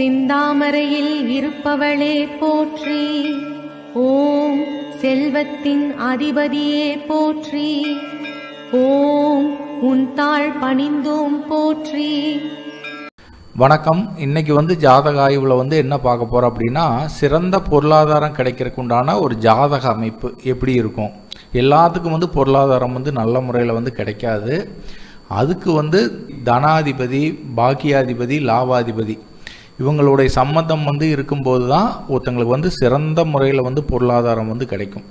சிந்தாமரையில் இருப்பவளே போற்றி. ஓம் செல்வத்தின் அதிபதியே போற்றி. ஓம் உன் தாழ் பணிந்தோம் போற்றி. வணக்கம். இன்னைக்கு வந்து ஜாதக ஆய்வில் வந்து என்ன பார்க்க போகிறோம் அப்படின்னா சிறந்த பொருளாதாரம் கிடைக்கிறதுக்கு உண்டான ஒரு ஜாதக அமைப்பு எப்படி இருக்கும்? எல்லாத்துக்கும் வந்து பொருளாதாரம் வந்து நல்ல முறையில் வந்து கிடைக்காது. அதுக்கு வந்து தனாதிபதி பாக்கியாதிபதி லாபாதிபதி இவங்களுடைய சம்மந்தம் வந்து இருக்கும்போது தான் ஒருத்தங்களுக்கு வந்து சிறந்த முறையில் வந்து பொருளாதாரம் வந்து கிடைக்கும்.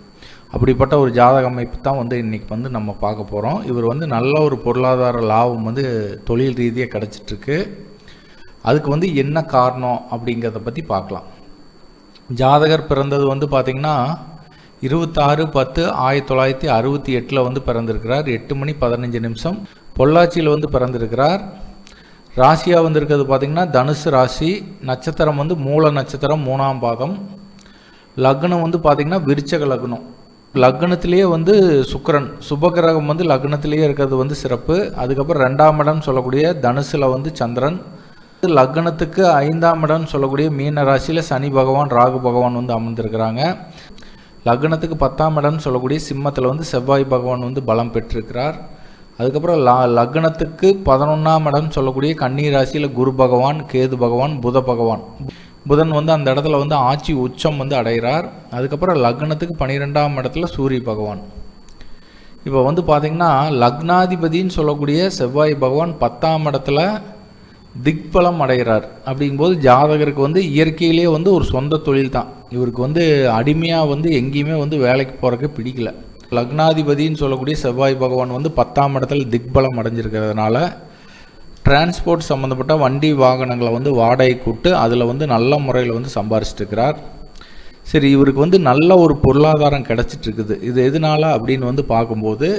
அப்படிப்பட்ட ஒரு ஜாதக அமைப்பு தான் வந்து இன்றைக்கி வந்து நம்ம பார்க்க போகிறோம் இவர் வந்து நல்ல ஒரு பொருளாதார லாபம் வந்து தொழில் ரீதியாக கிடச்சிட்ருக்கு. அதுக்கு வந்து என்ன காரணம் அப்படிங்கிறத பற்றி பார்க்கலாம். ஜாதகர் பிறந்தது வந்து பார்த்திங்கன்னா இருபத்தாறு பத்து ஆயிரத்தி தொள்ளாயிரத்தி அறுபத்தி எட்டில் வந்து பிறந்திருக்கிறார். எட்டு மணி பதினஞ்சு நிமிஷம். பொள்ளாச்சியில் வந்து பிறந்திருக்கிறார். ராசியாக வந்திருக்கிறது பார்த்திங்கன்னா தனுசு ராசி நட்சத்திரம் வந்து மூல நட்சத்திரம் மூணாம் பாகம். லக்னம் வந்து பார்த்திங்கன்னா விருச்சக லக்னம். லக்னத்திலேயே வந்து சுக்கிரன். சுபகிரகம் வந்து லக்னத்திலேயே இருக்கிறது வந்து சிறப்பு. அதுக்கப்புறம் ரெண்டாம் இடம் சொல்லக்கூடிய தனுசில் வந்து சந்திரன். லக்னத்துக்கு ஐந்தாம் இடம் சொல்லக்கூடிய மீன ராசியில் சனி பகவான் ராகு பகவான் வந்து அமர்ந்திருக்கிறாங்க. லக்னத்துக்கு பத்தாம் இடம் சொல்லக்கூடிய சிம்மத்தில் வந்து செவ்வாய் பகவான் வந்து பலம் பெற்றிருக்கிறார். அதுக்கப்புறம் ல லக்னத்துக்கு பதினொன்றாம் இடம் சொல்லக்கூடிய கன்னி ராசியில் குரு பகவான் கேது பகவான் புத பகவான். புதன் வந்து அந்த இடத்துல வந்து ஆட்சி உச்சம் வந்து அடைகிறார். அதுக்கப்புறம் லக்னத்துக்கு பன்னிரெண்டாம் இடத்துல சூரிய பகவான். இப்போ வந்து பார்த்திங்கன்னா லக்னாதிபதின்னு சொல்லக்கூடிய செவ்வாய் பகவான் பத்தாம் இடத்துல திக்பலம் அடைகிறார். அப்படிங்கும்போது ஜாதகருக்கு வந்து இயற்கையிலேயே வந்து ஒரு சொந்த தொழில் தான். இவருக்கு வந்து அடிமையாக வந்து எங்கேயுமே வந்து வேலைக்கு போகிறக்கு பிடிக்கல. லக்னாதிபதின்னு சொல்லக்கூடிய செவ்வாய் பகவான் வந்து பத்தாம் இடத்துல திக்பலம் அடைஞ்சிருக்கிறதுனால டிரான்ஸ்போர்ட் சம்மந்தப்பட்ட வண்டி வாகனங்களை வந்து வாடகை கூட்டு அதில் வந்து நல்ல முறையில் வந்து சம்பாரிச்சிட்டு இருக்கிறார் சரி இவருக்கு வந்து நல்ல ஒரு பொருளாதாரம் கிடச்சிட்ருக்குது இது எதனால அப்படின்னு வந்து பார்க்கும்போது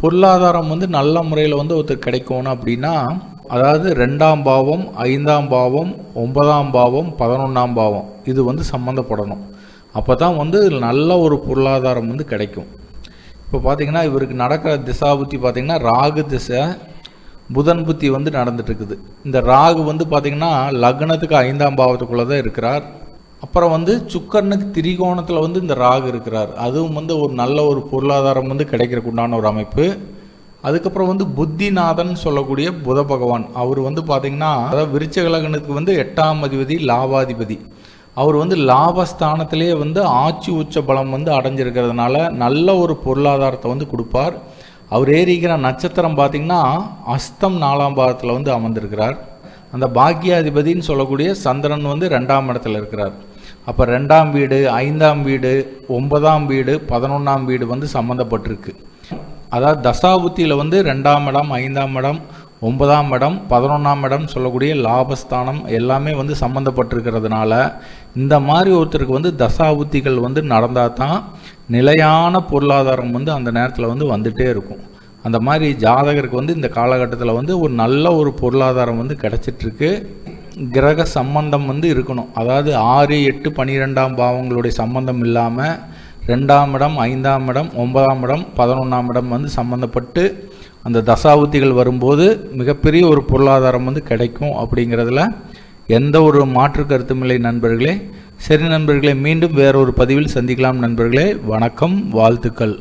பொருளாதாரம் வந்து நல்ல முறையில் வந்து ஒருத்தர் கிடைக்கணும் அப்படின்னா அதாவது ரெண்டாம் பாவம் ஐந்தாம் பாவம் ஒன்பதாம் பாவம் பதினொன்றாம் பாவம் இது வந்து சம்மந்தப்படணும் அப்போ தான் வந்து நல்ல ஒரு பொருளாதாரம் வந்து கிடைக்கும். இப்போ பார்த்தீங்கன்னா இவருக்கு நடக்கிற திசா புத்தி பார்த்திங்கன்னா ராகு திசை புதன் புத்தி வந்து நடந்துட்டுருக்குது. இந்த ராகு வந்து பார்த்திங்கன்னா லக்னத்துக்கு ஐந்தாம் பாவத்துக்குள்ளே தான் இருக்கிறார். அப்புறம் வந்து சுக்கரனுக்கு திரிகோணத்தில் வந்து இந்த ராகு இருக்கிறார். அதுவும் வந்து ஒரு நல்ல ஒரு பொருளாதாரம் வந்து கிடைக்கிறதுக்கு உண்டான ஒரு அமைப்பு. அதுக்கப்புறம் வந்து புத்திநாதன் சொல்லக்கூடிய புத பகவான். அவர் வந்து பார்த்திங்கன்னா அதாவது விருச்சக லக்னத்துக்கு வந்து எட்டாம் அதிபதி லாபாதிபதி அவர் வந்து லாபஸ்தானத்திலேயே வந்து ஆட்சி உச்ச பலம் வந்து அடைஞ்சிருக்கிறதுனால நல்ல ஒரு பொருளாதாரத்தை வந்து கொடுப்பார். அவர் ஏறிக்கிற நட்சத்திரம் பார்த்திங்கன்னா அஸ்தம் நாலாம் பாகத்தில் வந்து அமர்ந்திருக்கிறார். அந்த பாக்கியாதிபதின்னு சொல்லக்கூடிய சந்திரன் வந்து ரெண்டாம் இடத்துல இருக்கிறார். அப்போ ரெண்டாம் வீடு ஐந்தாம் வீடு ஒன்பதாம் வீடு பதினொன்றாம் வீடு வந்து சம்மந்தப்பட்டிருக்கு அதாவது தசாபுத்தியில் வந்து ரெண்டாம் இடம் ஐந்தாம் இடம் ஒன்பதாம் இடம் பதினொன்றாம் இடம் சொல்லக்கூடிய லாபஸ்தானம் எல்லாமே வந்து சம்மந்தப்பட்டிருக்கிறதுனால இந்த மாதிரி ஒருத்தருக்கு வந்து தசாபுத்திகள் வந்து நடந்தால் தான் நிலையான பொருளாதாரம் வந்து அந்த நேரத்தில் வந்து வந்துகிட்டே இருக்கும். அந்த மாதிரி ஜாதகருக்கு வந்து இந்த காலகட்டத்தில் வந்து ஒரு நல்ல ஒரு பொருளாதாரம் வந்து கிடச்சிட்ருக்கு. கிரக சம்பந்தம் வந்து இருக்கணும். அதாவது ஆறு எட்டு பன்னிரெண்டாம் பாவங்களுடைய சம்பந்தம் இல்லாமல் ரெண்டாம் இடம் ஐந்தாம் இடம் ஒன்பதாம் இடம் பதினொன்றாம் இடம் வந்து சம்மந்தப்பட்டு அந்த தசாவுத்திகள் வரும்போது மிகப்பெரிய ஒரு பொருளாதாரம் வந்து கிடைக்கும் அப்படிங்கிறதுல எந்த ஒரு மாற்று கருத்துமில்லை நண்பர்களே. சரி நண்பர்களே மீண்டும் வேறொரு பதிவில் சந்திக்கலாம் நண்பர்களே. வணக்கம் வாழ்த்துக்கள்.